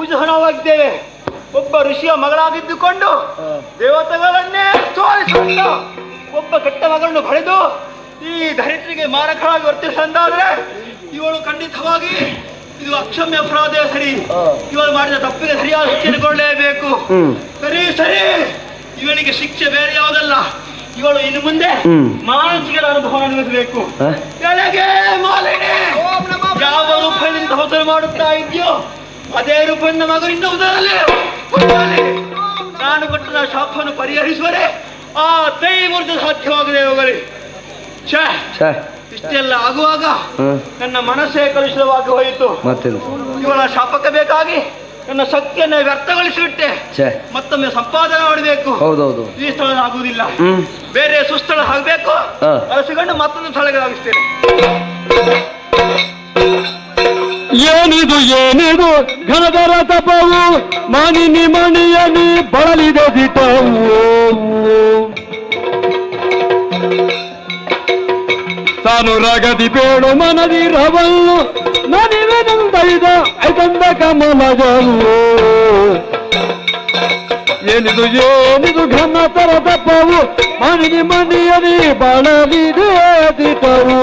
ಪೂಜಿಸುವ ಒಬ್ಬ ಋಷಿಯ ಮಗಳಾಗಿದ್ದುಕೊಂಡು ದೇವತೆಗಳನ್ನೇ ಸೋಲಿಸಿಕೊಂಡು ಒಬ್ಬ ಕೆಟ್ಟ ಮಗಳನ್ನು ಪಡೆದು ಈ ಧರಿತ್ರಿಗೆ ಮಾರಕವಾಗಿ ವರ್ತಿಸಂದಾದ್ರೆ ಇವಳು ಖಂಡಿತವಾಗಿ ಇದು ಅಕ್ಷಮ್ಯ ಅಪರಾಧ ಸರಿ. ಇವಳು ಮಾಡಿದ ತಪ್ಪಿಗೆ ಸರಿಯಾದ ಶಿಕ್ಷೆ ಕೊಡಲೇಬೇಕು. ಸರಿ ಸರಿ. ಇವಳಿಗೆ ಶಿಕ್ಷೆ ಬೇರೆ ಯಾವುದಲ್ಲ. ಇವಳು ಇನ್ನು ಮುಂದೆ ಮಾನಸಿಕರ ಅನುಭವ ಅನುಭವಿಸಬೇಕು. ಯಾವ ರೂಪದಿಂದ ಹೊಸಲು ಮಾಡುತ್ತಾ ಇದೆಯೋ ಅದೇ ರೂಪದಿಂದ ಮಗನಿಂದ ಉದರಲಿ. ನಾನು ಕೊಟ್ಟ ಶಾಪವನ್ನು ಪರಿಹರಿಸುವರೆ ಆ ದೈವರ್ಗ ಸಾಧ್ಯವಾಗದೆ ಹೋಗಲಿ. ಇಷ್ಟೆಲ್ಲ ಆಗುವಾಗ ನನ್ನ ಮನಸ್ಸೇ ಕಲುಷಿತವಾಗಿ ಹೋಯಿತು. ಇವಳ ಶಾಪಕ್ಕೆ ಬೇಕಾಗಿ ನನ್ನ ಶಕ್ತಿಯನ್ನು ವ್ಯರ್ಥಗೊಳಿಸಿಬಿಟ್ಟೆ. ಛೇ. ಮತ್ತೊಮ್ಮೆ ಸಂಪಾದನೆ ಮಾಡಬೇಕು. ಹೌದೌದು. ಈ ಸ್ಥಳ ಆಗುವುದಿಲ್ಲ. ಬೇರೆ ಸುಸ್ಥಳ ಆಗಬೇಕು. ಅರಸಿಕೊಂಡು ಮತ್ತೊಂದು ಸ್ಥಳಗಳಾಗಿಸ್ತೇನೆ ಆಗಿಸ್ತೇನೆ ಏನಿದು ಏನಿದು? ಘನದರ ತಪವು ಮಾನಿನಿ ಮಣಿಯನಿ ಬಳಲಿದ ದಿಟವು. ತಾನು ರಗದಿ ಬೇಡು ಮನದಿ ರವಲ್ಲು ನನಿವೆನಂದೈದ ಐದಂದ ಕಮಲಗಲ್ಲು ಏನಿದು ಏನಿದು ಘನತರ ತಪವು, ಮಣಿನಿ ಮಣಿಯನಿ ಬಳಲಿದೆ ದಿಟವು.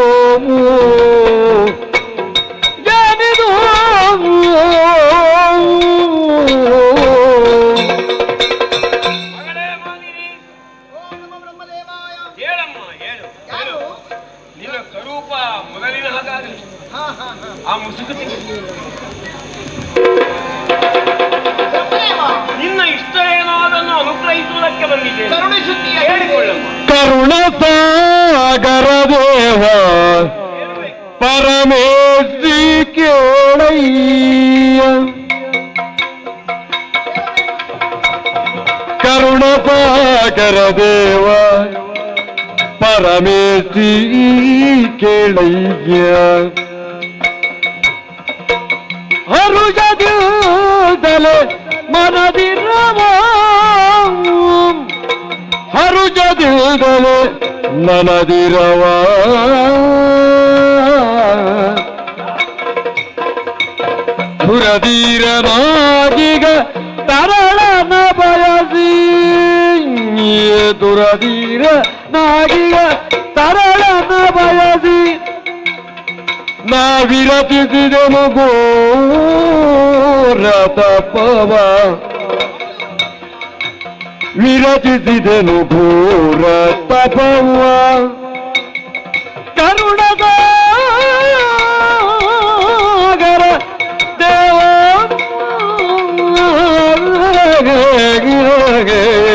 ಆ ಮುಸುಕುತಿ ನಿನ್ನ ಇಷ್ಟ ಏನೋ ಅದನ್ನು ಅನುಗ್ರಹಿಸುವುದಕ್ಕೆ ಬಂದಿದ್ದೇನೆ ಹೇಳಿಕೊಳ್ಳಮ್ಮ ಕರುಣ ಸಾಗರ ದೇವ ಹೇಳಬೇಕು ಪರಮೇಶ್ವರಿ ಕೇಳಯ್ಯ ಕರುಣ ಸಾಗರ ದೇವ ಪರಮೇಶ್ವರಿ ಕೇಳಯ್ಯ ಹರುಜದಲೆ ಮನದಿರವ ಹರುಜದಿಲ್ದಲೆ ನನದಿರವ ದುರದೀರನಾಗಿಗ ತರಳನ ಬಯಸಿ. ದುರದೀರ ನಾಗಿಗ ತರಳನ ಬಯಸಿ. না বিরতি দিদম গো রাতা পাবা বিরতি দিদেন ভোরা Yeah, yeah, yeah.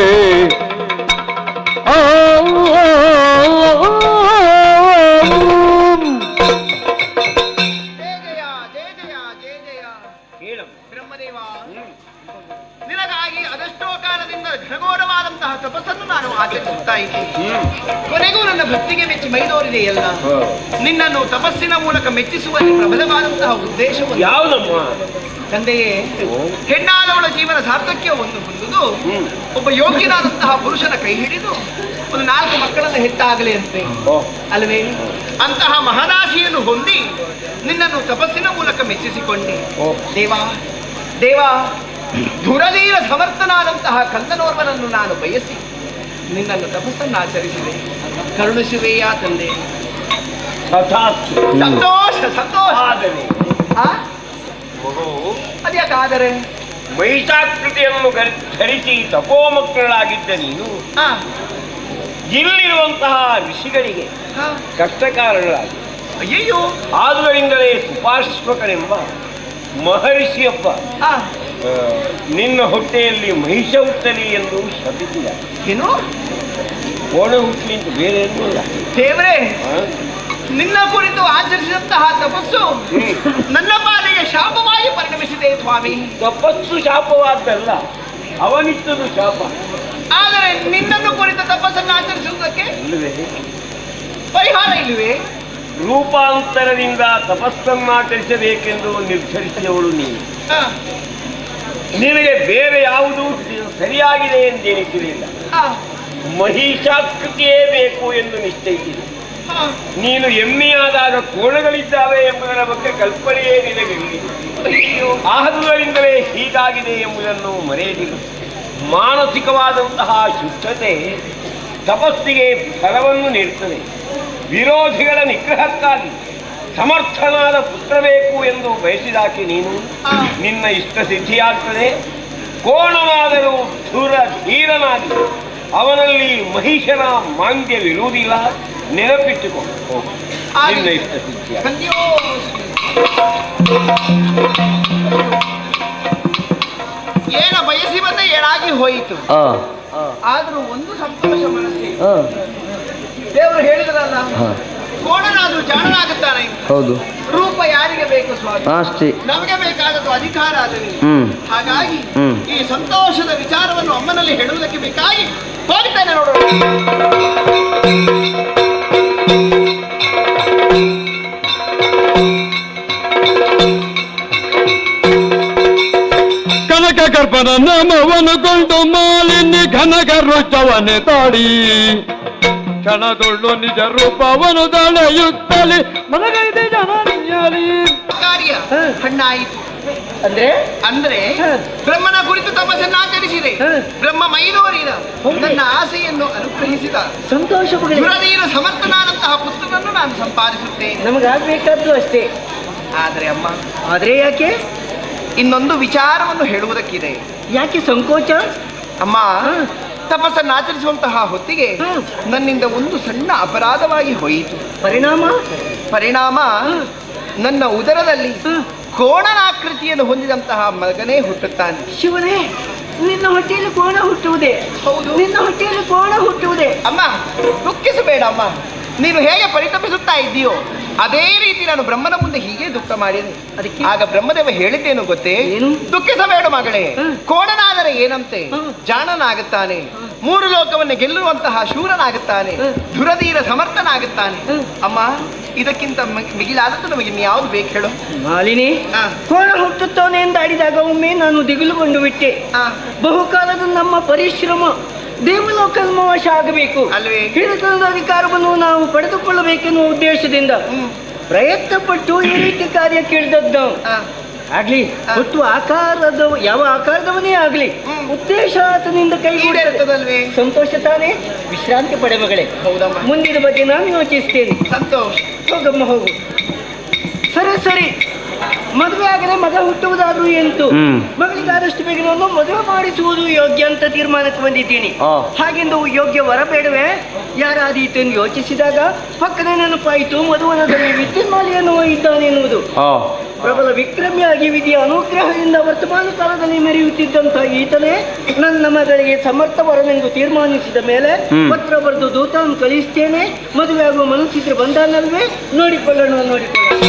ಆಚರಿಸುತ್ತಾ ಇದ್ದೀನಿ ಕೊನೆಗೂ ನನ್ನ ಭಕ್ತಿಗೆ ಮೆಚ್ಚಿ ಮೈದೋರಿದೆಯಲ್ಲ ನಿನ್ನನ್ನು ತಪಸ್ಸಿನ ಮೂಲಕ ಮೆಚ್ಚಿಸುವಲ್ಲಿ ಪ್ರಬಲವಾದಂತಹ ಉದ್ದೇಶವನ್ನು ಯಾವುದಮ್ಮ? ತಂದೆಯೇ ಹೆಣ್ಣಾದವಳ ಜೀವನ ಸಾರ್ಥಕ್ಯ ಒಂದು ಹೊಂದುದು. ಒಬ್ಬ ಯೋಗ್ಯನಾದಂತಹ ಪುರುಷನ ಕೈ ಹಿಡಿದು ಒಂದು ನಾಲ್ಕು ಮಕ್ಕಳನ್ನು ಹೆತ್ತಾಗಲಿ ಅಂತೆ. ಅಲ್ಲವೇ ಅಂತಹ ಮಹದಾಶಿಯನ್ನು ಹೊಂದಿ ನಿನ್ನನ್ನು ತಪಸ್ಸಿನ ಮೂಲಕ ಮೆಚ್ಚಿಸಿಕೊಂಡೆ. ದೇವಾ ದೇವಾ ಧುರಧೀರ ಸಮರ್ಥನಾದಂತಹ ಕಂದನೋರ್ವನನ್ನು ನಾನು ಬಯಸಿ ನಿನ್ನನ್ನು ತಪಸ್ಸನ್ನು ಆಚರಿಸಿದೆ. ಕರುಣಿಸುವೆಯ ತಂದೆ. ಸಂತೋಷ ಸಂತೋಷ. ಆದರೆ ಅದ್ಯಾಕಾದರೆ ಮಹಿಷಾಕೃತಿಯನ್ನು ಗರ್- ಧರಿಸಿ ತಪೋಮಕ್ಕಳಾಗಿದ್ದ ನೀನು. ಇಲ್ಲಿರುವಂತಹ ಋಷಿಗಳಿಗೆ ಕಷ್ಟ ಕಷ್ಟಕಾರಗಳಾಗಿ. ಅಯ್ಯೋ ಆದುದರಿಂದಲೇ ಸುಪಾರ್ಶ್ವಕನೆಂಬ ಮಹರ್ಷಿಯಪ್ಪ ನಿನ್ನ ಹೊಟ್ಟೆಯಲ್ಲಿ ಮಹಿಷ ಹುಟ್ಟಲಿ ಎಂದು ಶಪಿಸಿದ. ಏನು? ಕೋಣೆ ಹುಟ್ಟಲಿ ಅಂತ ಬೇರೆ ಏನೂ ಇಲ್ಲ. ದೇವರೇ? ನಿನ್ನ ಕುರಿತು ಆಚರಿಸಿದಂತಹ ತಪಸ್ಸು ನನ್ನ ಪಾಲಿಗೆ ಶಾಪವಾಗಿ ಪರಿಣಮಿಸಿದೆ ಸ್ವಾಮಿ. ತಪಸ್ಸು ಶಾಪವಾದ್ದಲ್ಲ ಅವನಿತ್ತದು ಶಾಪ. ಆದರೆ ನಿನ್ನನ್ನು ಕುರಿತ ತಪಸ್ಸನ್ನು ಆಚರಿಸುವುದಕ್ಕೆ ಪರಿಹಾರ ಇಲ್ಲವೇ? ರೂಪಾಂತರದಿಂದ ತಪಸ್ಸನ್ನಾಚರಿಸಬೇಕೆಂದು ನಿರ್ಧರಿಸಿದವಳು ನೀನು. ನಿನಗೆ ಬೇರೆ ಯಾವುದು ಸರಿಯಾಗಿದೆ ಎಂದು ಆ, ಮಹಿಷಾಕೃತಿಯೇ ಬೇಕು ಎಂದು ನಿಶ್ಚಯಿಸಿದೆ. ನೀನು ಎಮ್ಮೆಯಾದಾಗ ಕೋಣಗಳಿದ್ದಾವೆ ಎಂಬುದರ ಬಗ್ಗೆ ಕಲ್ಪನೆಯೇ ನಿನಗೆ ಆಹದುಗಳಿಂದಲೇ ಹೀಗಾಗಿದೆ ಎಂಬುದನ್ನು ಮರೆಯದಿರು. ಮಾನಸಿಕವಾದಂತಹ ಶುದ್ಧತೆ ತಪಸ್ಸಿಗೆ ಫಲವನ್ನು ನೀಡುತ್ತದೆ ವಿರೋಧಿಗಳ ನಿಗ್ರಹಕ್ಕಾಗಿ ಸಮರ್ಥನಾದ ಪುತ್ರ ಬೇಕು ಎಂದು ಬಯಸಿದಾಕಿ ನೀನು? ನಿನ್ನ ಇಷ್ಟ ಸಿದ್ಧಿಯಾಗ್ತದೆ. ಕೋಣನಾದರೂ ಧೂರ ಧೀರನಾಗಿ ಅವನಲ್ಲಿ ಮಹಿಷನ ಮಾಂದ್ಯವಿರುವುದಿಲ್ಲ. ನೆನಪಿಟ್ಟುಕೊಂಡು ಹೋಗು. ನಿನ್ನ ಇಷ್ಟ ಸಿದ್ಧಿಯ ಏನ ಬಯಸಿ ಬಂದ ಏನಾಗಿ ಹೋಯಿತು? ಆದರೂ ಆದ್ರೂ ಒಂದು ಸಂತೋಷ ಮನಸ್ಸಿ ದೇವರು ಹೇಳಿದ್ರಲ್ಲ. ಕೋಣನಾದ್ರೂ ಜಾಣನಾಗುತ್ತಾನೆ. ಹೌದು. ರೂಪ ಯಾರಿಗೆ ಬೇಕು ಸ್ವಾಮಿ? ಅಷ್ಟೇ ನಮಗೆ ಬೇಕಾದದ್ದು ಅಧಿಕಾರ ಅದರಲ್ಲಿ ಹ್ಮ್. ಹಾಗಾಗಿ ಹ್ಮ್. ಈ ಸಂತೋಷದ ವಿಚಾರವನ್ನು ಅಮ್ಮನಲ್ಲಿ ಹೇಳುವುದಕ್ಕೆ ಬೇಕಾಗಿ ಹೋಗ್ತೇನೆ ನೋಡೋಣ ಕನಕ ಕರ್ಪನ ನಾಮವನ್ನು ಕೊಂಡು ಮಾಲಿನ್ಯ ಘನಕ ರುಚವನೆ ತಾಡಿ ಕ್ಷಣದೊಳ್ಳು ನಿಜ ರೂಪವನು ದಳೆಯುತ್ತಲಿ ಮನಗೈದೆ ಜನರಿಯಲಿ ಕಾರ್ಯ ಹಣ್ಣಾಯಿತು. ಅಂದ್ರೆ? ಅಂದ್ರೆ ಬ್ರಹ್ಮನ ಕುರಿತು ತಪಸ್ಸನ್ನು ಆಚರಿಸಿದೆ. ಬ್ರಹ್ಮ ಮೈದೋರಿದ ನನ್ನ ಆಸೆಯನ್ನು ಅನುಗ್ರಹಿಸಿದ. ಸಂತೋಷ ದುರದೀರ ಸಮರ್ಥನಾದಂತಹ ಪುತ್ರನನ್ನು ನಾನು ಸಂಪಾದಿಸುತ್ತೇನೆ. ನಮಗಾಗಬೇಕಾದ್ದು ಅಷ್ಟೇ. ಆದರೆ ಅಮ್ಮ ಆದ್ರೆ ಯಾಕೆ? ಇನ್ನೊಂದು ವಿಚಾರವನ್ನು ಹೇಳುವುದಕ್ಕಿದೆ. ಯಾಕೆ ಸಂಕೋಚ? ಅಮ್ಮ. ತಪಸ್ಸನ್ನು ಆಚರಿಸುವಂತಹ ಹೊತ್ತಿಗೆ ನನ್ನಿಂದ ಒಂದು ಸಣ್ಣ ಅಪರಾಧವಾಗಿ ಹೋಯಿತು. ಪರಿಣಾಮ? ಪರಿಣಾಮ? ನನ್ನ ಉದರದಲ್ಲಿ. ಕೋಣನಾಕೃತಿಯನ್ನು ಹೊಂದಿದಂತಹ ಮಗನೇ ಹುಟ್ಟುತ್ತಾನೆ. ಶಿವನೇ ನಿನ್ನ ಹೊಟ್ಟೆಯಲ್ಲಿ ಕೋಣ ಹುಟ್ಟುವುದೇ? ಹೌದು. ನಿನ್ನ ಹೊಟ್ಟೆಯಲ್ಲಿ ಕೋಣ ಹುಟ್ಟುವುದೇ? ಅಮ್ಮ ದುಃಖಿಸಬೇಡ ಅಮ್ಮ. ನೀನು ಹೇಗೆ ಪರಿತಪಿಸುತ್ತಾ ಇದ್ದೀಯೋ ಅದೇ ರೀತಿ ನಾನು ಬ್ರಹ್ಮನ ಮುಂದೆ ಹೀಗೆ ದುಃಖ ಮಾಡಿದೆ ಅದಕ್ಕೆ? ಆಗ ಬ್ರಹ್ಮದೇವ ಹೇಳಿದ್ದೇನು ಗೊತ್ತೇ? ದುಃಖಿಸಬೇಡ ಮಗಳೇ. ಕೋಣನಾದರೆ ಏನಂತೆ. ಜಾಣನಾಗುತ್ತಾನೆ ಮೂರು ಲೋಕವನ್ನು ಗೆಲ್ಲುವಂತಹ ಶೂರನಾಗುತ್ತಾನೆ ಧುರಧೀರ ಸಮರ್ಥನಾಗುತ್ತಾನೆ. ಅಮ್ಮ ಇದಕ್ಕಿಂತ ಮಿಗಿಲಾದದ್ದು ನಮಗೆ ಇನ್ಯಾವುದು ಬೇಕು ಹೇಳು ಮಾಲಿನಿ. ಕೋಣ ಹುಟ್ಟುತ್ತಾನೆ ಎಂದಾಡಿದಾಗ ಒಮ್ಮೆ ನಾನು ದಿಗಿಲುಗೊಂಡು ಬಿಟ್ಟೆ. ಬಹುಕಾಲದ ನಮ್ಮ ಪರಿಶ್ರಮ ದೇವಲೋಕದ ವಶ ಆಗಬೇಕು. ಅಲ್ವೇ? ಹಿರಿತನದ ಅಧಿಕಾರವನ್ನು ನಾವು ಪಡೆದುಕೊಳ್ಳಬೇಕೆನ್ನುವ ಉದ್ದೇಶದಿಂದ. ಪ್ರಯತ್ನ ಪಟ್ಟು ಈ ರೀತಿ ಕಾರ್ಯ ಕೇಳಿದದ್ದು. ನಾವು. ಆಗ್ಲಿ ಮತ್ತು ಆಕಾರದ ಯಾವ ಆಕಾರದವನೇ ಆಗ್ಲಿ. ಉದ್ದೇಶ ಆತನಿಂದ ಕೈಗೂಡುತ್ತದೆ ಈಡೇರುತ್ತದಲ್ವೇ ಸಂತೋಷ ತಾನೇ? ವಿಶ್ರಾಂತಿ ಪಡೆ ಮಗಳೇ. ಹೌದಮ್ಮ. ಮುಂದಿನ ಬಗ್ಗೆ ನಾನು ಯೋಚಿಸ್ತೇನೆ. ಸಂತೋಷ. ಹೋಗಮ್ಮ ಹೋಗು. ಸರಿ ಸರಿ. ಮದುವೆ ಆಗದೆ ಮಗ ಹುಟ್ಟುವುದಾದ್ರೂ ಎಂತು ಹ್ಮ್. ಮಗಳಿಗೆ ಆದಷ್ಟು ಬೇಗ ನಾನು ಮದುವೆ ಮಾಡಿಸುವುದು ಯೋಗ್ಯ ಅಂತ ತೀರ್ಮಾನಕ್ಕೆ ಬಂದಿದ್ದೀನಿ. ಹಾಗೆಂದು ಯೋಗ್ಯ ವರ ಬೇಡವೆ ಯಾರಾದೀತು ಎಂದು ಯೋಚಿಸಿದಾಗ ಪಕ್ಕದ ನೆನಪಾಯಿತು ಮಧುವನದಲ್ಲಿ ವಿದ್ಯುನ್ಮಾಲಿಯನ್ನು ಇದ್ದಾನೆ ಎನ್ನುವುದು ಪ್ರಬಲ ವಿಕ್ರಮಿಯಾಗಿ ವಿಧಿಯ ಅನುಗ್ರಹದಿಂದ ವರ್ತಮಾನ ಕಾಲದಲ್ಲಿ ಮೆರೆಯುತ್ತಿದ್ದಂಥ ಈತನೇ ನನ್ನ ಮಗಳಿಗೆ ಸಮರ್ಥ ವರನೆಂದು ತೀರ್ಮಾನಿಸಿದ ಮೇಲೆ. ಪತ್ರ ಬರೆದು ದೂತವನ್ನು ಕಳಿಸ್ತೇನೆ ಮದುವೆ ಆಗುವ ಮನಸ್ಸಿದ್ರೆ ಬಂದಾನಲ್ವೇ ನೋಡಿಕೊಳ್ಳೋಣ ನೋಡಿಕೊಳ್ಳೋಣ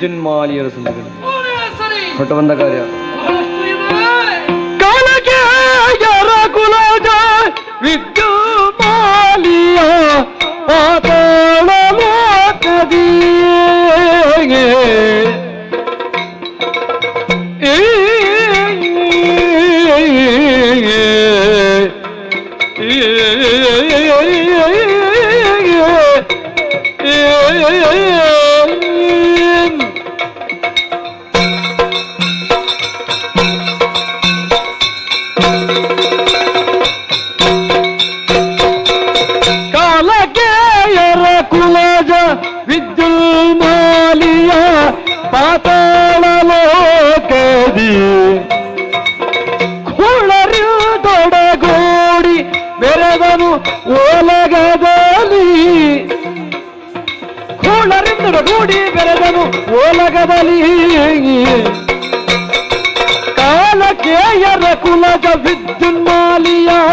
ಕೇಳಿದ್ದೇನೆ ವಿದ್ಯುನ್ಮಾಲಿಯರ ಸುಂದರಿ ಅವನೇ ಸರಿ ಹೊಟ್ಟು ಬಂದ ಕಾರ್ಯ. ಕಾಲಕ್ಕೆ ಯಾರ ಕುಲದ ವಿದ್ಯುನ್ಮಾಲಿಯ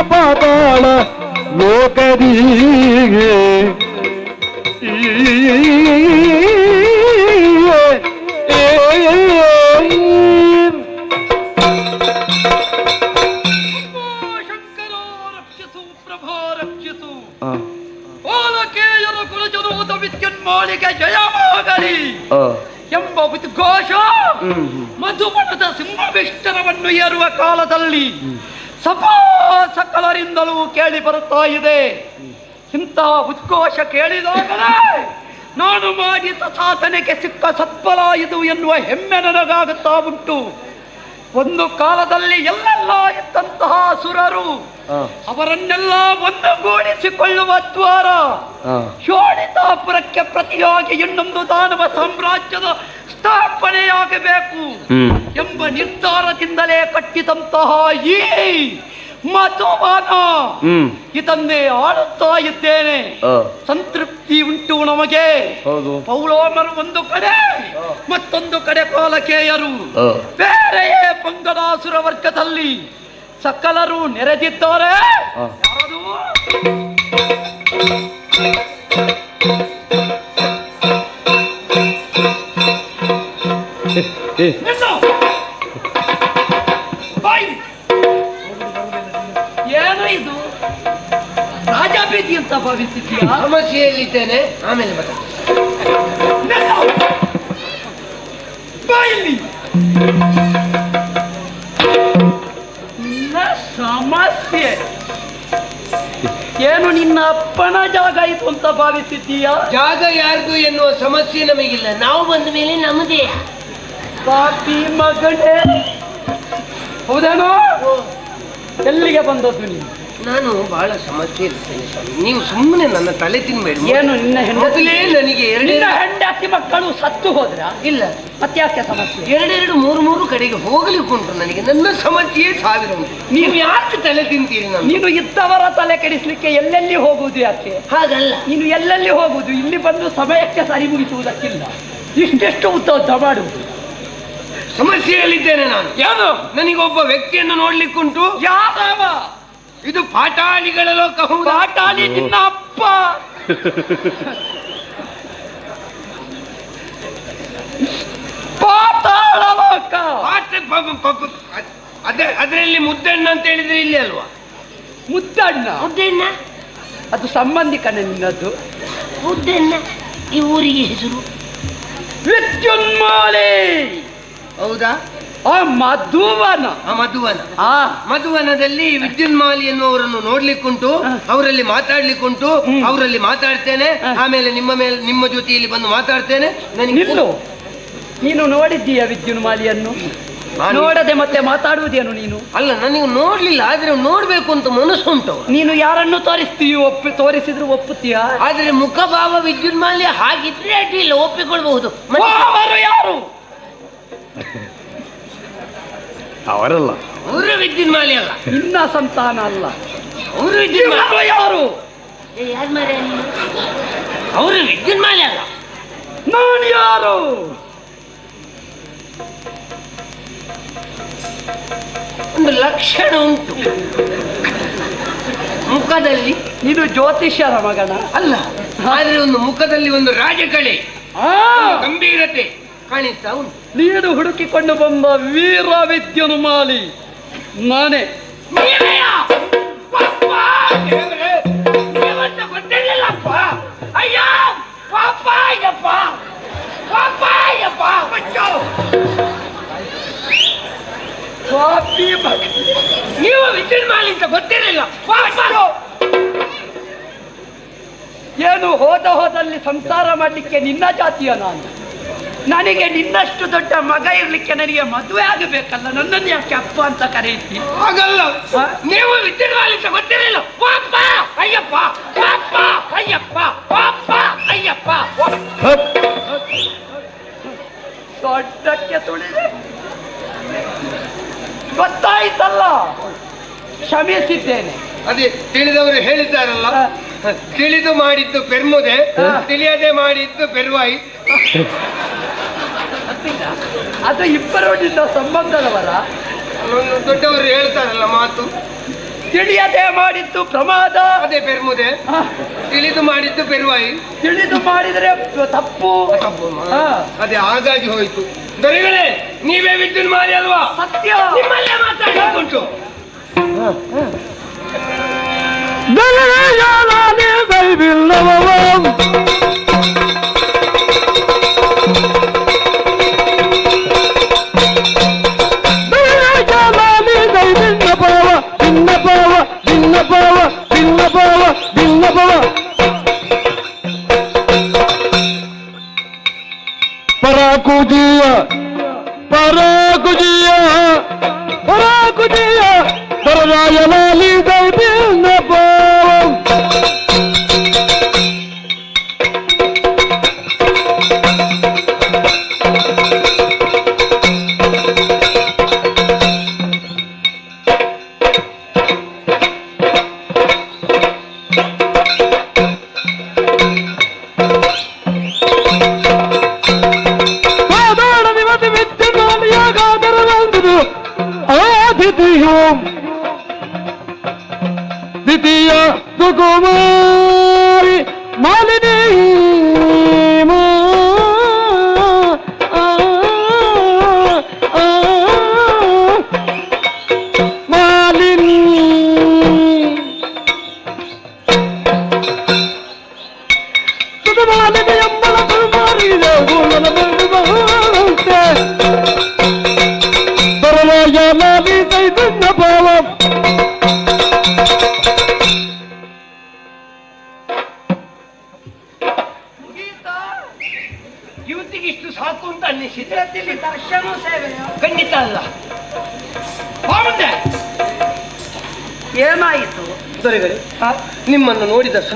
ಪಾತಾಳ ಲೋಕದೀಗೆ ಶಂಕರೋ ರಕ್ಷಿಸು ಪ್ರಭೋ ರಕ್ಷಿಸು ಓಲಕೇಯರ ಕುಲಜನೂತ ಜಯವಾಗಲಿ ಎಂಬ ಉದ್ಘೋಷ ಮಧುಬಣದ ಸಿಂಹವಿಷ್ಟರವನ್ನು ಏರುವ ಕಾಲದಲ್ಲಿ ಸಭಾ ಸಕಲರಿಂದಲೂ ಕೇಳಿ ಬರುತ್ತಾ ಇದೆ. ಇಂತಹ ಉದ್ಘೋಷ ಕೇಳಿದಾಗಲೇ ನಾನು ಮಾಡಿದ ಸಾಧನೆಗೆ ಸಿಕ್ಕ ಸತ್ಫಲ ಇದು ಎನ್ನುವ ಹೆಮ್ಮೆ ನನಗಾಗುತ್ತಾ ಉಂಟು. ಒಂದು ಕಾಲದಲ್ಲಿ ಎಲ್ಲೆಲ್ಲ ಇದ್ದಂತಹ ಸುರರು ಅವರನ್ನೆಲ್ಲ ಒಂದುಗೂಡಿಸಿಕೊಳ್ಳುವ ದ್ವಾರ ಶೋಣಿತಾಪುರಕ್ಕೆ ಪ್ರತಿಯಾಗಿ ಇನ್ನೊಂದು ದಾನವ ಸಾಮ್ರಾಜ್ಯದ ಸ್ಥಾಪನೆಯಾಗಬೇಕು ಎಂಬ ನಿರ್ಧಾರದಿಂದಲೇ ಕಟ್ಟಿದಂತಹ ಈ ಮಧುಬಾನ ತಂದೆ ಆಡುತ್ತಾ ಇದ್ದೇನೆ ಸಂತೃಪ್ತಿ ಉಂಟು ನಮಗೆ. ಪೌಲೋಮರು ಒಂದು ಕಡೆ ಮತ್ತೊಂದು ಕಡೆ ಕೋಲಕೇಯರು. ಬೇರೆಯೇ ಪಂಗದಾಸುರ ವರ್ಗದಲ್ಲಿ ಸಕಲರು ನೆರೆದಿದ್ದಾರೆ. ಯಾರದು? ಅಂತ ಭಾವಿಸಿದ್ಯಾ ಸಮಸ್ಯೆಯಲ್ಲಿದ್ದೇನೆ ಆಮೇಲೆ ನಿನ್ನ ಸಮಸ್ಯೆ. ಏನು ನಿನ್ನ ಅಪ್ಪನ ಜಾಗ ಇತ್ತು ಅಂತ ಭಾವಿಸಿದ್ದೀಯಾ? ಜಾಗ ಯಾರ್ದು ಎನ್ನುವ ಸಮಸ್ಯೆ ನಮಗಿಲ್ಲ. ನಾವು ಬಂದ ಮೇಲೆ ನಮ್ಮದೇ. ಪಾಪಿ ಮಗನೇ. ಹೌದೇನೋ? ಎಲ್ಲಿಗೆ ಬಂದದ್ದು ನೀನು? ನಾನು ಬಹಳ ಸಮಸ್ಯೆ ಇರ್ತೇನೆ ಸ್ವಾಮಿ. ನೀವು ಸುಮ್ಮನೆ ನನ್ನ ತಲೆ ತಿನ್ಬೇಡಿ. ಏನು ನಿನ್ನ ಹೆಂಡತಿ? ಮೊದಲೇ ನನಗೆ ಎರಡೇ ನಿನ್ನ ಹೆಂಡತಿ ಮಕ್ಕಳು ಸತ್ತು ಹೋದ್ರ? ಇಲ್ಲ. ಮತ್ತೆ ಸಮಸ್ಯೆ ಎರಡೆರಡು ಮೂರು ಮೂರು ಕಡೆಗೆ ಹೋಗ್ಲಿಕ್ಕೆ ಉಂಟು ನನಗೆ. ನನ್ನ ಸಮಸ್ಯೆ ಸಾವಿರ ಉಂಟು. ನೀವು ಯಾಕೆ ತಲೆ ತಿಂತೀರಿ ನಾನು ನೀನು ಇದ್ದವರ ತಲೆ ಕೆಡಿಸ್ಲಿಕ್ಕೆ ಎಲ್ಲೆಲ್ಲಿ ಹೋಗುವುದು ಯಾಕೆ? ಹಾಗಲ್ಲ. ನೀನು ಎಲ್ಲೆಲ್ಲಿ ಹೋಗುವುದು? ಇಲ್ಲಿ ಬಂದು ಸಮಯಕ್ಕೆ ಸರಿ ಮುಗಿಸುವುದಕ್ಕಿಲ್ಲ. ಇಷ್ಟೆಷ್ಟು ಉದ್ದ ಉದ್ದ ಮಾಡುವುದು? ಸಮಸ್ಯೆಯಲ್ಲಿದ್ದೇನೆ ನಾನು. ಏನು ನನಗೊಬ್ಬ ವ್ಯಕ್ತಿಯನ್ನು ನೋಡ್ಲಿಕ್ಕುಂಟು. ಯಾರವ? ಇದು ಪಾಟಾಳಿಗಳ ಲೋಕ ಹೌದಾ? ಪಾಟಾಳಿ ನಿನ್ನ ಅಪ್ಪ. ಪಾತಾಳ ಲೋಕ. ಅದೇ ಅದರಲ್ಲಿ ಮುದ್ದಣ್ಣ ಅಂತ ಹೇಳಿದ್ರೆ ಇಲ್ಲಿ ಅಲ್ವಾ? ಮುದ್ದಣ್ಣ. ಮುದ್ದಣ್ಣ? ಅದು ಸಂಬಂಧಿಕನ ನಿನ್ನದ್ದು ಮುದ್ದಣ್ಣ ಈ ಊರಿಗೆ ಹೆಸರು? ವಿದ್ಯುನ್ಮಾಲೆ. ಹೌದಾ? ಆ ಮಧುವನ. ಆ ಮಧುವನ. ಆ. ಮಧುವನದಲ್ಲಿ ವಿದ್ಯುನ್ಮಾಲಿ ಎನ್ನುವರನ್ನು ನೋಡ್ಲಿಕ್ಕುಂಟು ಅವರಲ್ಲಿ ಮಾತಾಡ್ಲಿಕ್ಕುಂಟು ಅವರಲ್ಲಿ ಮಾತಾಡ್ತೇನೆ ಆಮೇಲೆ ನಿಮ್ಮ ಮೇಲೆ ನಿಮ್ಮ ಜೊತೆಯಲ್ಲಿ ಬಂದು ಮಾತಾಡ್ತೇನೆ ನನಗೆ ನಿಲ್ಲು. ನೀನು ನೋಡಿದ್ದೀಯ ವಿದ್ಯುನ್ಮಾಲಿಯನ್ನು ನಾನು- ನೋಡದೆ ಮತ್ತೆ ಮಾತಾಡುವುದೇನು ನೀನು? ಅಲ್ಲ ನನಗೆ ನೋಡ್ಲಿಲ್ಲ ಆದ್ರೆ ನೋಡ್ಬೇಕು ಅಂತ ಮನಸ್ಸುಂಟು ನೀನು ಯಾರನ್ನು ತೋರಿಸ್ತೀಯ ಒಪ್ಪಿ ತೋರಿಸಿದ್ರು ಒಪ್ಪುತ್ತೀಯ? ಆದ್ರೆ ಮುಖಭಾವ ವಿದ್ಯುನ್ಮಾಲಿ ಹಾಗಿದ್ರೆ ಅಡ್ಡಿಲ್ಲ ಒಪ್ಪಿಕೊಳ್ಬಹುದು. ಮತ್ತೆ ಅವರು ಯಾರು? ಅವರಲ್ಲ. ಅವರು ವಿದ್ಯುನ್ಮಾಲಿ ಅಲ್ಲ. ಇನ್ನ ಸಂತಾನ ಅಲ್ಲ. ಅವರು ವಿದ್ಯುನ್ಮಾಲಿ ಯಾರು ಯಾರು? ಮಾರ್ರೆ ನೀನು? ಅವರು ವಿದ್ಯುನ್ಮಾಲಿ ಅಲ್ಲ. ನಾನು ಯಾರು? ಒಂದು ಲಕ್ಷಣ ಉಂಟು. ಮುಖದಲ್ಲಿ. ಇದು ಜ್ಯೋತಿಷ್ಯರ ಮಗನ? ಅಲ್ಲ. ಆದರೆ ಒಂದು ಮುಖದಲ್ಲಿ ಒಂದು ರಾಜಕಳೆ ಆ! ಗಂಭೀರತೆ. ಕಾಣಿಸ್ತಾ ಉಂಟು. ನೀನು ಹುಡುಕಿಕೊಂಡು ಬಂದ ವೀರ ವಿದ್ಯನು ಮಾಲಿ. ನಾನೇ. ನೀವು ವಿದ್ಯುನ್ಮಾಲಿ ಅಂತ ಗೊತ್ತಿರಲಿಲ್ಲ. ಪಾಪ ಏನು ಹೋದ ಹೋದಲ್ಲಿ ಸಂಸಾರ ಮಾಡಲಿಕ್ಕೆ ನಿನ್ನ ಜಾತಿಯ ನಾನು. ನನಗೆ ನಿನ್ನಷ್ಟು ದೊಡ್ಡ ಮಗ ಇರ್ಲಿಕ್ಕೆ ನನಗೆ ಮದುವೆ ಆಗಬೇಕಲ್ಲ ನನ್ನನ್ನು ಯಾಕೆ ಅಪ್ಪ ಅಂತ ಕರೆಯುತ್ತಿ? ಹಾಗಲ್ಲ. ಹ? ನೀವು ವಿದ್ಯುತ್ ಮಾಲಿ ಅಂತ ಗೊತ್ತಿರಲಿಲ್ಲ. ಪಾಪ ಅಯ್ಯಪ್ಪ ಪಾಪ ಅಯ್ಯಪ್ಪ ಪಾಪ ಅಯ್ಯಪ್ಪ. ದೊಡ್ಡಕ್ಕೆ ತುಳಿದೆ. ಗೊತ್ತಾಯ್ತಲ್ಲ? ಕ್ಷಮಿಸಿದ್ದೇನೆ. ಅದೇ ತಿಳಿದವರು ಹೇಳಿದ್ದಾರಲ್ಲ. ತಿಳಿದು ಮಾಡಿದ್ದು ಪೆರ್ಮುದೆ ತಿಳಿಯದೆ ಮಾಡಿದ್ದು ಪೆರ್ವಾಯಿ? ಅದು ಇಬ್ಬರು ನಿನ್ನ ಸಂಬಂಧದವರ? ಅಲ್ಲೊಂದು ದೊಡ್ಡವರು ಹೇಳ್ತಾರಲ್ಲ ಮಾತು. ತಿಳಿಯದೆ ಮಾಡಿದ್ದು ಪ್ರಮಾದ. ಅದೇ ಪೆರ್ಮುದೆ. ಹ, ತಿಳಿದು ಮಾಡಿದ್ದು ಬೆರುವಾಯಿ ತಿಳಿದು ಮಾಡಿದರೆ ತಪ್ಪು. ಹ, ಅದೇ ಹಾಗಾಗಿ ಹೋಯ್ತು. ದೊರೆಗಳೇ ನೀವೇ ವಿದ್ಯುನ್ ಮಾರಿ ಅಲ್ವಾ? ಸತ್ಯ. ನಿಮ್ಮಲ್ಲೇ ಮಾತಾಡೋದುಂಟು ಬೆಳೆಯಾಲಾನೆ ಬೈಬಿಲ್ಲವಂ 孤单。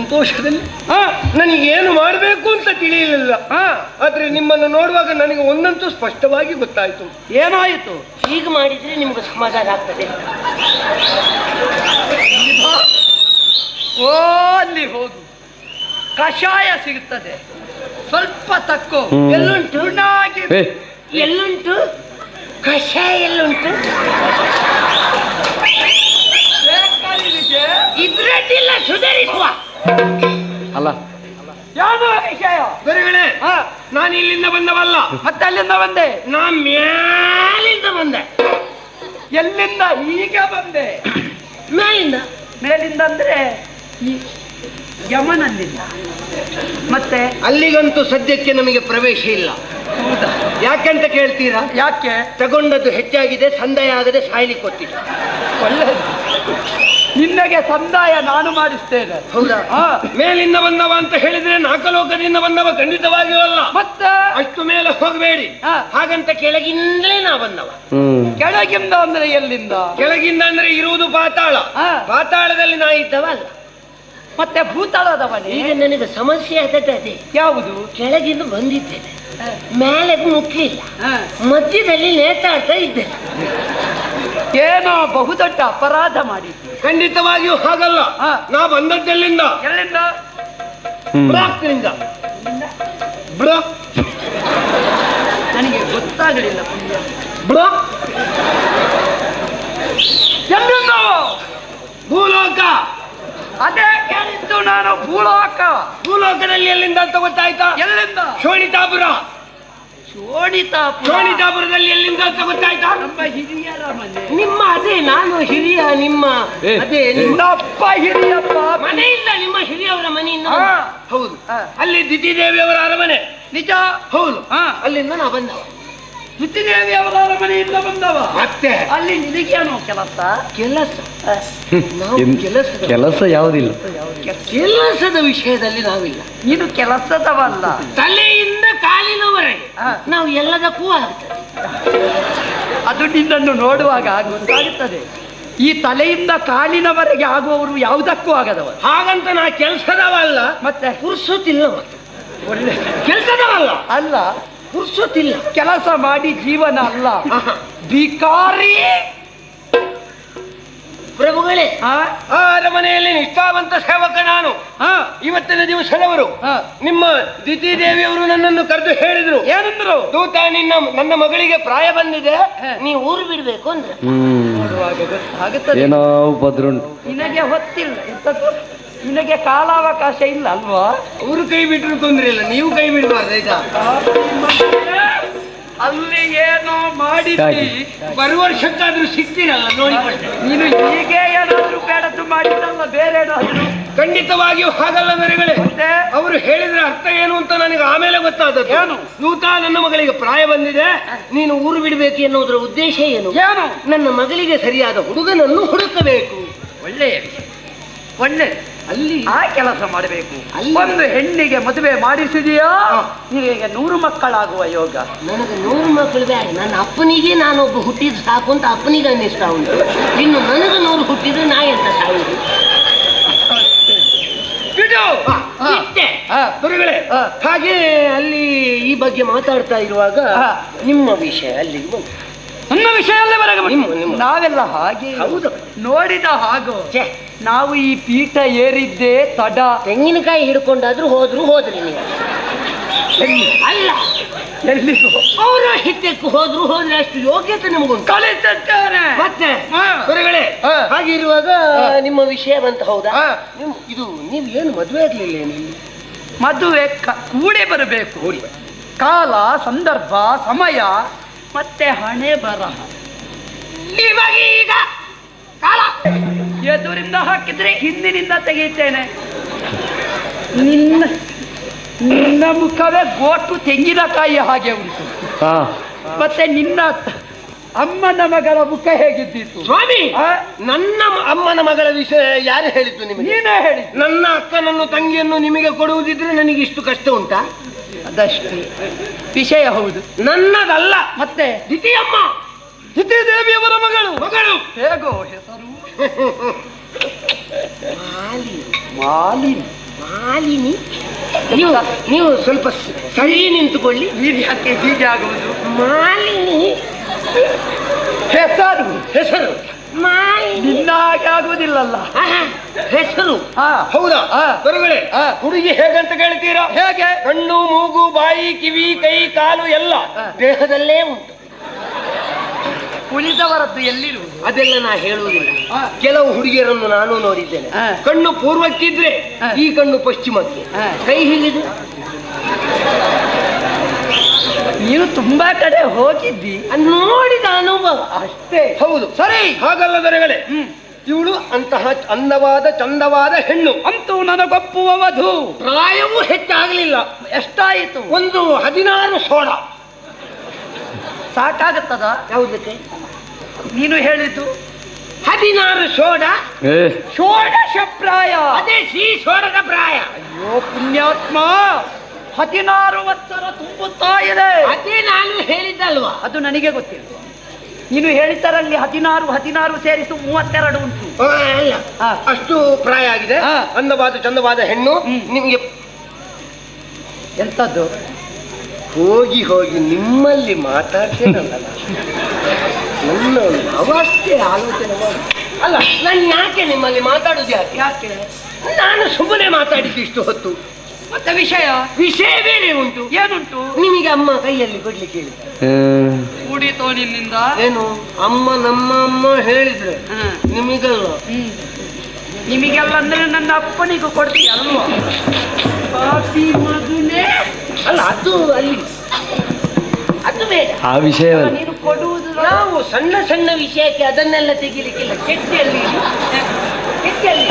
ಸಂತೋಷದಲ್ಲಿ? ನನಗೆ ಏನು ಮಾಡಬೇಕು ಅಂತ ತಿಳಿಯಲಿಲ್ಲ. ಆದ್ರೆ ನಿಮ್ಮನ್ನು ನೋಡುವಾಗ ನನಗೆ ಒಂದಂತೂ ಸ್ಪಷ್ಟವಾಗಿ ಗೊತ್ತಾಯ್ತು. ಏನಾಯಿತು? ಹೀಗೆ ಮಾಡಿದ್ರೆ ನಿಮ್ಗೆ ಸಮಾಧಾನ ಆಗ್ತದೆ ಓ ಅಲ್ಲಿ ಹೋಗು. ಕಷಾಯ ಸಿಗುತ್ತದೆ ಸ್ವಲ್ಪ ತಕ್ಕೋ. ಎಲ್ಲುಂಟು? ಎಲ್ಲುಂಟು? ಕಷಾಯ ಎಲ್ಲುಂಟು? ಇದ್ರೆ ಇದ್ರಡ್ಡಿಲ್ಲ ಸುಧಾರಿಸುವ. ಅಲ್ಲ. ಯಾವುದು ವಿಷಯ? ನಾನು ಇಲ್ಲಿಂದ ಬಂದವಲ್ಲ. ಮತ್ತೆ ಅಲ್ಲಿಂದ ಬಂದೆ? ನಾ ಮೇಲಿಂದ ಬಂದೆ. ಎಲ್ಲಿಂದ? ಈಗ ಬಂದೆ. ಮೇಲಿಂದ. ಮೇಲಿಂದ ಅಂದ್ರೆ ಈ ಯಮನಲ್ಲಿಂದ. ಮತ್ತೆ ಅಲ್ಲಿಗಂತೂ ಸದ್ಯಕ್ಕೆ ನಮಗೆ ಪ್ರವೇಶ ಇಲ್ಲ. ಯಾಕೆಂತ ಕೇಳ್ತೀರಾ? ಯಾಕೆ? ತಗೊಂಡದ್ದು ಹೆಚ್ಚಾಗಿದೆ ಸಂದಾಯ ಆಗದೆ ಸಾಯ್ಲಿಕ್ಕೆ ಗೊತ್ತಿಲ್ಲ ಒಳ್ಳೆಯದು ನಿನ್ನಗೆ ಸಂದಾಯ ನಾನು ಮಾಡಿಸ್ತೇನೆ. ಹಾ. ಮೇಲಿಂದ ಬಂದವ ಅಂತ ಹೇಳಿದ್ರೆ ನಾಕಲೋಕದಿಂದ ಬಂದವ ಖಂಡಿತವಾಗಿಯೂ ಅಲ್ಲ ಮತ್ತೆ? ಅಷ್ಟು ಮೇಲೆ ಹೋಗಬೇಡಿ. ಹಾ. ಹಾಗಂತ ಕೆಳಗಿಂದಲೇ ನಾ ಬಂದವ. ಕೆಳಗಿಂದ ಅಂದ್ರೆ ಎಲ್ಲಿಂದ? ಕೆಳಗಿಂದ ಅಂದ್ರೆ ಇರುವುದು ಪಾತಾಳ. ಹಾ. ಪಾತಾಳದಲ್ಲಿ ನಾ ಇದ್ದವ ಅಲ್ಲ ಮತ್ತೆ ಭೂತಾಳದವನೇ? ಈಗ ನನಗೆ ಸಮಸ್ಯೆ ಆದದ್ದು ಅದೇ. ಯಾವುದು? ಕೆಳಗಿಂದ ಬಂದಿದ್ದೇನೆ. ಮೇಲೆ ಮುಟ್ಲಿಲ್ಲ ಹಾ. ಮಧ್ಯದಲ್ಲಿ ನೇತಾಡ್ತಾ ಇದ್ದೇನೆ. ಏನೋ ಬಹುದೊಡ್ಡ ಅಪರಾಧ ಮಾಡಿ ಖಂಡಿತವಾಗಿಯೂ ಹಾಗಲ್ಲ. ಹಾ. ನಾ ಬಂದದ್ದೆಲ್ಲಿಂದ? ಎಲ್ಲಿಂದ? ಬ್ರಾಕ್ನಿಂದ ಬ್ಲಾಕ್ ನನಗೆ ಗೊತ್ತಾಗಲಿಲ್ಲ ಪುಣ್ಯ. ಎಲ್ಲಿಂದ? ಭೂಲೋಕ. ಅದೇ ಕೇಳಿದ್ದು ನಾನು ಭೂಲೋಕ. ಭೂಲೋಕದಲ್ಲಿ ಎಲ್ಲಿಂದ ಅಂತ ಗೊತ್ತಾಯ್ತಾ? ಎಲ್ಲಿಂದ? ಶೋಣಿತಾಪುರ. ಶೋಣಿತಾಪುರ ಕೋಣಿತಾಪುರದಲ್ಲಿ ಎಲ್ಲಿಂದ ಅಂತ ಗೊತ್ತಾಯ್ತಾ? ನಮ್ಮ ಹಿರಿಯರ ಮನೆ ನಿಮ್ಮ ಅದೇ ನಾನು ಹಿರಿಯ ನಿಮ್ಮ ಏ, ಅದೇ ನಿಮ್ಮ ಹಿರಿಯಪ್ಪ. ಮನೆಯಿಂದ ನಿಮ್ಮ ಹಿರಿಯವರ ಮನೆಯಿಂದ ಹಾ, ಹೌದು. ಅಲ್ಲಿ ದಿತಿದೇವಿಯವರ ಅರಮನೆ. ನಿಜ? ಹೌದು. ಹಾ. ಅಲ್ಲಿಂದ ನಾ ಬಂದವ. ಅವರ ಇಂದ ಬಂದವ. ಮತ್ತೆ? ಅಲ್ಲಿ ನಿನಗೇನು ಕೆಲಸ? ಕೆಲಸ? ನಾವು ಇನ್- ಕೆಲಸದ ಕೆಲಸ ಯಾವುದಿಲ್ಲ. ಕೆಲಸದ ವಿಷಯದಲ್ಲಿ ನಾವಿಲ್ಲ. ಇದು ಕೆಲಸದವಲ್ಲ. ತಲೆಯಿಂದ ಹಾ. ನಾವು ಎಲ್ಲದಕ್ಕೂ ಆಗ್ತದೆ. ಅದು ನಿನ್ನನ್ನು ನೋಡುವಾಗ ಗೊತ್ತಾಗುತ್ತದೆ ಈ ತಲೆಯಿಂದ ಕಾಲಿನವರೆಗೆ ಆಗುವವರು ಯಾವುದಕ್ಕೂ ಆಗದವರು. ಹಾಗಂತ ನಾ ಕೆಲಸದವಲ್ಲ ಮತ್ತೆ? ಪುರ್ಸೊತ್ತಿಲ್ಲ ಮತ್ತೆ. ಒಳ್ಳೆ ಕೆಲಸದವಲ್ಲ. ಅಲ್ಲ. ಪುರ್ಸೊತ್ತಿಲ್ಲ. ಕೆಲಸ ಮಾಡಿ ಜೀವನ ಅಲ್ಲ. ಭಿಕಾರಿ ಪ್ರಭುಗಳೇ ಆ? ಅರಮನೆಯಲ್ಲಿ ನಿಷ್ಠಾವಂತ ಸೇವಕ ನಾನು. ಆ? ಇವತ್ತಿನ ದಿವಸದವರು ನಿಮ್ಮ ದಿತಿ ದೇವಿಯವರು ನನ್ನನ್ನು ಕರೆದು ಹೇಳಿದ್ರು. ಏನಂದ್ರು? ದೂತ ನಿನ್ನ ನನ್ನ ಮಗಳಿಗೆ ಪ್ರಾಯ ಬಂದಿದೆ. ನೀವು ಊರು ಬಿಡ್ಬೇಕು ಅಂದ್ರೆ. ಏನೋ ಉಪದ್ರುಂಟು ನಿನಗೆ ಹೊತ್ತಿಲ್ಲ? ನಿನಗೆ ಕಾಲಾವಕಾಶ ಇಲ್ಲ ಅಲ್ವಾ? ಅವರು ಕೈ ಬಿಟ್ಟರು ತೊಂದ್ರೆ ಇಲ್ಲ. ನೀವು ಕೈ ಬಿಡಬಾರ್ದು ಆಯ್ತಾ? ಅಲ್ಲಿ ಏನೋ ಮಾಡಿದ್ರಿ. ಬರುವ ವರ್ಷಕ್ಕಾದ್ರೂ ಸಿಗ್ತೀರಲ್ಲ ನೋಡಿಕೊಂಡೆ ನೀನು ಹೀಗೆ ಏನಾದ್ರೂ ಬೇಡದ್ದು ಮಾಡಿದ್ದಲ್ಲ ಬೇರೆ ಏನಾದ್ರು ಖಂಡಿತವಾಗಿಯೂ ಹಾಗಲ್ಲ ಮೇರೆಗಳೇ ಮತ್ತೆ? ಅವರು ಹೇಳಿದ್ರೆ ಅರ್ಥ ಏನು ಅಂತ ನನಗೆ ಆಮೇಲೆ ಗೊತ್ತಾದದ್ದು. ಏನು? ಸೂತ ನನ್ನ ಮಗಳಿಗೆ ಪ್ರಾಯ ಬಂದಿದೆ. ನೀನು ಊರು ಬಿಡಬೇಕು ಎನ್ನುವುದರ ಉದ್ದೇಶ ಏನು? ಏನು? ನನ್ನ ಮಗಳಿಗೆ ಸರಿಯಾದ ಹುಡುಗನನ್ನು ಹುಡುಕಬೇಕು. ಒಳ್ಳೆಯ ಒಳ್ಳೆಯ ಒಳ್ಳೆ ಅಲ್ಲಿ ಆ ಕೆಲಸ ಮಾಡಬೇಕು. ಒಂದು ಹೆಣ್ಣಿಗೆ ಮದುವೆ ಮಾಡಿಸಿದೆಯೋ? ನೀವೀಗ ನೂರು ಮಕ್ಕಳಾಗುವ ಯೋಗ. ನನಗೆ ನೂರು ಮಕ್ಕಳು ಬೇಡ. ನನ್ನ ಅಪ್ಪನಿಗೆ ನಾನೊಬ್ಬ ಹುಟ್ಟಿದ ಸಾಕು ಅಂತ ಅಪ್ಪನಿಗೆ ಅನ್ನಿಸ್ತಾ ಉಂಟು. ಇನ್ನು ನನಗೆ ನೂರು ಹುಟ್ಟಿದ್ರೆ ನಾ ಎಂತ ಸಾಯುದು. ಗುರುಗಳೇ ಹಾಗೆ ಅಲ್ಲಿ ಈ ಬಗ್ಗೆ ಮಾತಾಡ್ತಾ ಇರುವಾಗ ನಿಮ್ಮ ವಿಷಯ ಅಲ್ಲಿ ನಿಮ್ಮ ವಿಷಯ ಅಲ್ಲೇ ಬರಗ ನಿಮ್ಮ. ನಾವೆಲ್ಲ ಹಾಗೆ ಹೌದು. ನೋಡಿದ ಹಾಗೋ ನಾವು ಈ ಪೀಠ ಏರಿದ್ದೆ ತಡ. ತೆಂಗಿನಕಾಯಿ ಹಿಡ್ಕೊಂಡಾದ್ರೂ ಹೋದ್ರು ಹೋದ್ರಿ ನೀವು. ಅಲ್ಲ. ಎಲ್ಲಿಗೂ ಪೌರೋಹಿತ್ಯಕ್ಕೆ ಹೋದ್ರು ಹೋದ್ರೆ ಅಷ್ಟು ಯೋಗ್ಯತೆ ನಮಗುಂಟು. ಕಲಿತದ್ದೇನೆ ಮತ್ತೆ. ಗುರುಗಳೇ. ಹಾಗಿರುವಾಗ ನಿಮ್ಮ ವಿಷಯ ಬಂತ ಹೌದಾ? ನಿಮ್ ಇದು ನೀವು ಏನು ಮದುವೆ ಆಗ್ಲಿಲ್ಲ ಏನು ಮದುವೆ ಕೂಡಿ ಬರಬೇಕು. ಕಾಲ ಸಂದರ್ಭ ಸಮಯ ಮತ್ತೆ ಹಣೆ ಬರಹ. ನಿಮಗೆ ಈಗ ಕಾಲ. ಎದುರಿಂದ ಹಾಕಿದ್ರೆ ಹಿಂದಿನಿಂದ ತೆಗೆಯುತ್ತೇನೆ. ನಿನ್ನ ನಿನ್ನ ಮುಖವೇ ಗೋಟು ತೆಂಗಿನಕಾಯಿ ಹಾಗೆ ಉಂಟು. ಹಾ. ಮತ್ತೆ ನಿನ್ನ ಅಮ್ಮನ ಮಗಳ ಮುಖ ಹೇಗಿದ್ದಿತ್ತು ಸ್ವಾಮಿ? ನನ್ನ ಮ- ಅಮ್ಮನ ಮಗಳ ವಿಷಯ ಯಾರು ಹೇಳಿದ್ದು ನಿಮಗೆ? ನೀನೇ ಹೇಳಿ ನನ್ನ ಅಕ್ಕನನ್ನು ತಂಗಿಯನ್ನು ನಿಮಗೆ ಕೊಡುವುದಿದ್ರೆ ನನಗೆ ಇಷ್ಟು ಕಷ್ಟ ಉಂಟಾ? ಅದಷ್ಟೇ. ವಿಷಯ ಹೌದು. ನನ್ನದಲ್ಲ. ಮತ್ತೆ? ದ್ವಿತೀಯಮ್ಮ. ದೇವಿಯವರ ಮಗಳು. ಮಗಳು. ಹೇಗೋ ಹೆಸರು? ಮಾಲಿನಿ. ಮಾಲಿನಿ? ನೀವು ನೀವು ಸ್ವಲ್ಪ ಸರಿ ನಿಂತುಕೊಳ್ಳಿ. ನೀರು ಯಾಕೆ ಹೀಗೆ ಆಗುವುದು? ಮಾಲಿನಿ. ಹೆಸರು ಹೆಸರು. ಮಾಲಿನಿ. ನಿನ್ನ ಹಾಗೆ ಆಗುವುದಿಲ್ಲಲ್ಲ. ಹೆಸರು. ಹಾ. ಹೌದಾ? ಹಾ. ಹುಡುಗಿ ಹೇಗಂತ ಕೇಳ್ತೀರಾ? ಹೇಗೆ? ಕಣ್ಣು ಮೂಗು ಬಾಯಿ ಕಿವಿ ಕೈ ಕಾಲು ಎಲ್ಲ ದೇಹದಲ್ಲೇ ಉಂಟು. ಉಳಿದವರದ್ದು ಎಲ್ಲಿರು ಅದೆಲ್ಲ ನಾ ಹೇಳುವುದಿಲ್ಲ. ಕೆಲವು ಹುಡುಗಿಯರನ್ನು ನಾನು ನೋಡಿದ್ದೇನೆ. ಕಣ್ಣು ಪೂರ್ವಕ್ಕಿದ್ರೆ. ಈ ಕಣ್ಣು ಪಶ್ಚಿಮಕ್ಕೆ. ಕೈ ಹೀಗಿದೆ? ನೀನು ತುಂಬಾ ಕಡೆ ಹೋಗಿದ್ದಿ. ನೋಡಿದ ಅನುಭವ. ಅಷ್ಟೇ. ಹೌದು. ಸರಿ. ಹಾಗಲ್ಲ ದೊರೆಗಳೇ ಇವಳು ಅಂತಹ ಅಂದವಾದ ಚಂದವಾದ ಹೆಣ್ಣು. ಅಂತೂ ನನಗೊಪ್ಪುವ ವಧು ಪ್ರಾಯವೂ ಹೆಚ್ಚಾಗಲಿಲ್ಲ. ಎಷ್ಟಾಯಿತು? ಒಂದು ಹದಿನಾರು ಸೋಡ ಸಾಕಾಗುತ್ತದ? ಯಾವುದಕ್ಕೆ ನೀನು ಹೇಳಿದ್ದು ಹದಿನಾರು ಸೋಡ ಸೋಡ ಷೋಡಶ ಪ್ರಾಯ ಅದೇ ಸಿ ಸೋಡದ ಪ್ರಾಯ. ಅಯ್ಯೋ ಪುಣ್ಯಾತ್ಮ. ಹದಿನಾರು ವರ್ಷರ ತುಂಬುತ್ತಾ ಇದೆ. ಅದೇ ನಾನು ಹೇಳಿದ್ದಲ್ವಾ? ಅದು ನನಗೆ ಗೊತ್ತಿಲ್ಲ. ನೀನು ಹೇಳಿದ್ದರಲ್ಲಿ ಹದಿನಾರು ಹದಿನಾರು ಸೇರಿಸು ಮೂವತ್ತೆರಡು ಉಂಟು. ಅಷ್ಟು ಪ್ರಾಯ ಆಗಿದೆ. ಹಾ. ಅಂದವಾದ ಚಂದವಾದ ಹೆಣ್ಣು ನಿಮಗೆ ಎಂತದ್ದು? ಹೋಗಿ ಹೋಗಿ ನಿಮ್ಮಲ್ಲಿ ಮಾತಾಡ್ತೇನಲ್ಲ ನನ್ನ ಒಂದು ಅವಸ್ಥೆ ಆಲೋಚನೆ ಮಾಡಿ. ಅಲ್ಲ ನಾನು ಯಾಕೆ ನಿಮ್ಮಲ್ಲಿ ಮಾತಾಡುದು ಯಾಕೆ? ಯಾಕೆ? ನಾನು ಸುಮ್ಮನೆ ಮಾತಾಡಿದ್ದು ಇಷ್ಟು ಹೊತ್ತು. ಮತ್ತೆ ವಿಷಯ? ವಿಷಯ ಬೇರೆ ಉಂಟು. ಏನುಂಟು? ನಿಮಗೆ ಅಮ್ಮ ಕೈಯಲ್ಲಿ ಕೊಡ್ಲಿಕ್ಕೆ ಹೇಳಿದ ಹ್ಮ್. ಕೂಡಿತೋ ನಿನ್ನಿಂದ ಏನು? ಅಮ್ಮ ನಮ್ಮ ಅಮ್ಮ ಹೇಳಿದ್ರೆ. ನಿಮಗಲ್ಲ. ನಿಮಗೆಲ್ಲ ಅಂದ್ರೆ ನನ್ನ ಅಪ್ಪನಿಗೂ ಕೊಡ್ತೀಯ ಅಲ್ವಾ ಪಾಪಿ ಮಗನೇ! ಅಲ್ಲ ಅದು ಅಲ್ಲಿ. ಅದು ಬೇಡ. ಆ ವಿಷಯವನ್ನು ನೀನು ಕೊಡುವುದು ನಾವು ಸಣ್ಣ ಸಣ್ಣ ವಿಷಯಕ್ಕೆ ಅದನ್ನೆಲ್ಲ ತೆಗಿಲಿಕ್ಕಿಲ್ಲ. ಕೆಟ್ಟಿಯಲ್ಲಿ. ಕೆಟ್ಟಿಯಲ್ಲಿ.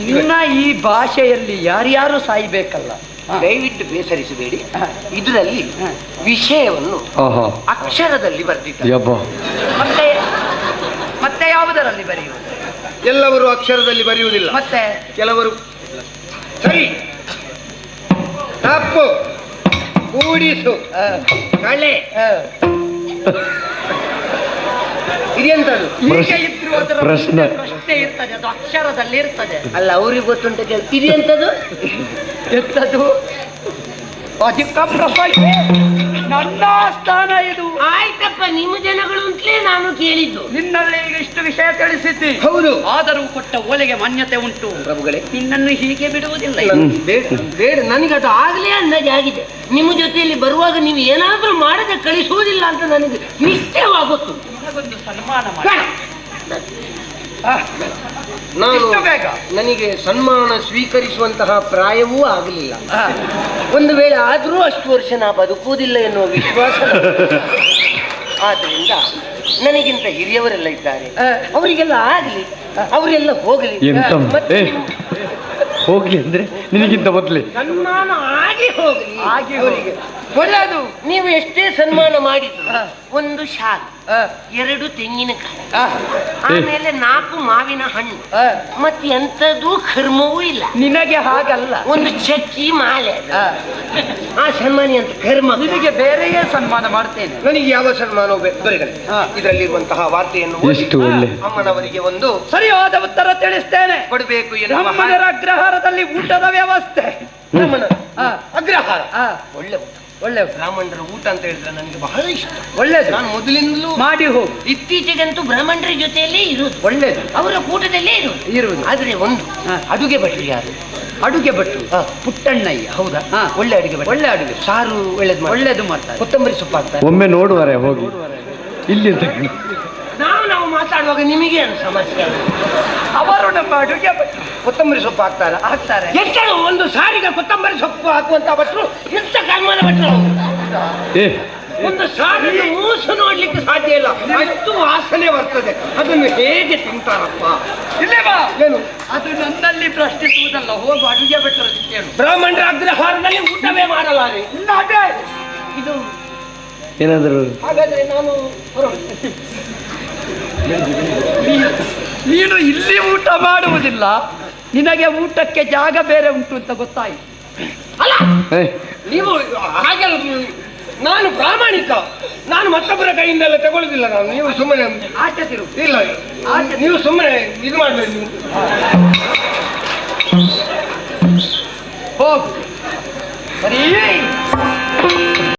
ಇನ್ನ ನಿನ್ನ ಈ ಭಾಷೆಯಲ್ಲಿ ಯಾರ್ಯಾರು ಸಾಯ್ಬೇಕಲ್ಲ. ದಯವಿಟ್ಟು ಬೇಸರಿಸಬೇಡಿ. ಇದರಲ್ಲಿ ವಿಷಯವನ್ನು ಅಕ್ಷರದಲ್ಲಿ ಬರೆದಿದ್ದಾರೆ. ಮತ್ತೆ ಮತ್ತೆ ಯಾವುದರಲ್ಲಿ ಬರೆಯುವುದು? ಎಲ್ಲವರು ಅಕ್ಷರದಲ್ಲಿ ಬರೆಯುವುದಿಲ್ಲ. ಮತ್ತೆ? ಕೆಲವರು ಸರಿ. ತಪ್ಪು. ಕೂಡಿಸು. ಕಳೆ. ಇದೆಂತದು ಪ್ರಶ್ನೆ. ಇರ್ತದೆ ಅದು ಅಕ್ಷರದಲ್ಲಿ ಇರ್ತದೆ. ಅಲ್ಲ ಅವ್ರಿಗೆ ಗೊತ್ತುಂಟು ಕೇಳಿ ಇದೆಂತದು ಎಂತದು ಅದಕ್ಕೆ ಪ್ರಶ್ನೆ ನನ್ನ ಸ್ಥಾನ ಇದು. ಆಯ್ತಪ್ಪ ನಿಮ್ಮ ಜನಗಳು ಅಂತಲೇ ನಾನು ಕೇಳಿದ್ದು. ನಿನ್ನಲ್ಲಿ ಈಗ ಇಷ್ಟು ವಿಷಯ ತಿಳಿಸಿದ್ದಿ. ಹೌದು. ಆದರೂ ಕೊಟ್ಟ ಓಲೆಗೆ ಮಾನ್ಯತೆ ಉಂಟು. ಪ್ರಭುಗಳೇ. ನಿನ್ನನ್ನು ಹೀಗೆ ಬಿಡುವುದಿಲ್ಲ. ಬೇಡ ಬೇಡ ನನಗೆ ಅದು ಆಗಲೇ ಅಂದಾಜು ಆಗಿದೆ. ನಿಮ್ಮ ಜೊತೆಯಲ್ಲಿ ಬರುವಾಗ ನೀವು ಏನಾದರೂ ಮಾಡದೆ ಕಳಿಸುವುದಿಲ್ಲ ಅಂತ ನನಗೆ ನಿಶ್ಚಯವಾಗುತ್ತು. ನಿಮಗೊಂದು ಸನ್ಮಾನ ಮಾಡಿ. ನಾನು ನನಗೆ ಸನ್ಮಾನ ಸ್ವೀಕರಿಸುವಂತಹ ಪ್ರಾಯವೂ ಆಗಲಿಲ್ಲ. ಒಂದು ವೇಳೆ ಆದರೂ ಅಷ್ಟು ವರ್ಷ ನಾ ಬದುಕುವುದಿಲ್ಲ ಎನ್ನುವ ವಿಶ್ವಾಸ ಆದ್ದರಿಂದ ಆದ್ರಿಂದ ನನಗಿಂತ ಹಿರಿಯವರೆಲ್ಲ ಇದ್ದಾರೆ. ಅವರಿಗೆಲ್ಲ ಆಗಲಿ ಅವರೆಲ್ಲ ಹೋಗಲಿ. ಹೋಗ್ಲಿ ಅಂದ್ರೆ ನಿನಗಿಂತ ಮೊದಲೇ. ಸನ್ಮಾನ ಆಗಿ ಹೋಗಲಿ. ಆಗಿ ಅವರಿಗೆ. ಒಳ್ಳೆಯದು ನೀವು ಎಷ್ಟೇ ಸನ್ಮಾನ ಮಾಡಿದ್ರು ಆ. ಒಂದು ಶಾಲ್ ಆ, ಎರಡು ತೆಂಗಿನಕಾಯಿ ಆಮೇಲೆ ನಾಲ್ಕು ಮಾವಿನ ಹಣ್ಣು ಆ. ಮತ್ತೆ ಎಂಥದೂ ಕರ್ಮವೂ ಇಲ್ಲ. ನಿನಗೆ ಹಾಗಲ್ಲ. ಒಂದು ಚಕ್ಕಿ ಮಾಲೆ ಆ, ಸನ್ಮಾನ ಅಂತ ಕರ್ಮ. ನಿನಗೆ ಬೇರೆಯೇ ಸನ್ಮಾನ ಮಾಡ್ತೇನೆ. ನನಗೆ ಯಾವ ಸನ್ಮಾನ. ಇದರಲ್ಲಿರುವಂತಹ ವಾರ್ತೆಯನ್ನು ಅಮ್ಮನವರಿಗೆ ಒಂದು ಸರಿಯಾದ ಉತ್ತರ ತಿಳಿಸ್ತೇನೆ. ಕೊಡಬೇಕು ಅಗ್ರಹಾರದಲ್ಲಿ ಊಟದ ವ್ಯವಸ್ಥೆ. ಅಗ್ರಹಾರ. ಒಳ್ಳೆ ಊಟ ಒಳ್ಳೆ ಬ್ರಾಹ್ಮಣರ ಊಟ ಅಂತ ಹೇಳಿದ್ರೆ ನನಗೆ ಬಹಳ ಇಷ್ಟ. ಒಳ್ಳೇದು. ನಾನು ಮೊದಲಿಂದಲೂ ಮಾಡಿ ಹೋಗು. ಇತ್ತೀಚೆಗಂತೂ ಬ್ರಾಹ್ಮಣರ ಜೊತೆಯಲ್ಲೇ ಇರುವುದು. ಒಳ್ಳೇದು. ಅವರ ಕೂಟದಲ್ಲೇ ಇರುವುದು. ಇರುವುದು. ಆದರೆ ಒಂದು ಹಾ. ಅಡುಗೆ ಭಟ್ರು ಯಾರು? ಅಡುಗೆ ಭಟ್ರು. ಹಾ. ಪುಟ್ಟಣ್ಣಯ್ಯ. ಹೌದಾ. ಒಳ್ಳೆ ಅಡುಗೆ ಭಟ್ರು. ಒಳ್ಳೆ ಅಡುಗೆ ಸಾರು ಒಳ್ಳೇದು ಒಳ್ಳೇದು ಮಾಡ್ತಾರೆ. ಕೊತ್ತಂಬರಿ ಸೊಪ್ಪು ಹಾಕ್ತಾರೆ ಒಮ್ಮೆ ನೋಡುವರೆ ಹೋಗಿ. ಇಲ್ಲಿ. ನಾವು ಮಾತಾಡುವಾಗ ನಿಮಗೆ ಏನು ಸಮಸ್ಯೆ ಅವರು ನಮ್ಮ ಅಡುಗೆ ಕೊತ್ತಂಬರಿ ಸೊಪ್ಪು ಹಾಕ್ತಾರೆ ಹಾಕ್ತಾರೆ. ಎಷ್ಟು ಒಂದು ಸಾರಿಗೆ ಕೊತ್ತಂಬರಿ ಸೊಪ್ಪು ಹಾಕುವಂತ ಭಟ್ರು ಎಂತ ಕರ್ಮದ ಭಟ್ರು? ಏ. ಒಂದು ಸಾರಿಗೆ ಮೂಸು ನೋಡ್ಲಿಕ್ಕೆ ಸಾಧ್ಯ ಇಲ್ಲ. ಅಷ್ಟು ವಾಸನೆ ಬರ್ತದೆ. ಅದನ್ನು ಹೇಗೆ ತಿಂತಾರಪ್ಪ? ಇಲ್ಲೇ ಬಾ. ಏನು? ಅದು ನನ್ನಲ್ಲಿ ಪ್ರಶ್ನಿಸುವುದಲ್ಲ ಹೋಗು ಅಡುಗೆ ಭಟ್ರ ಕೇಳು ಬ್ರಾಹ್ಮಣರ ಅಗ್ರಹಾರದಲ್ಲಿ ಊಟವೇ ಮಾಡಲಾರೆ. ಇಲ್ಲ ಅದೇ. ಇದು ಏನಾದರೂ ಹಾಗಾದ್ರೆ ನಾನು ನೀನು ಇಲ್ಲಿ ಊಟ ಮಾಡುವುದಿಲ್ಲ. ನಿನಗೆ ಊಟಕ್ಕೆ ಜಾಗ ಬೇರೆ ಉಂಟು ಅಂತ ಗೊತ್ತಾಯ್ತು. ಅಲ್ಲ ಏ. ನೀವು ಹಾಗೆಲ್ಲ ನಾನು ಪ್ರಾಮಾಣಿಕ. ನಾನು ಮತ್ತೊಬ್ಬರ ಕೈಯಿಂದೆಲ್ಲ ತಗೊಳ್ಳುದಿಲ್ಲ ನಾನು. ನೀವು ಸುಮ್ಮನೆ ಆಚೆ ತಿರು ಇಲ್ಲ ನೀವು ಸುಮ್ಮನೆ ಇದು ಮಾಡಬೇಡಿ ನೀವು. ಹೋಗು. ಸರಿ.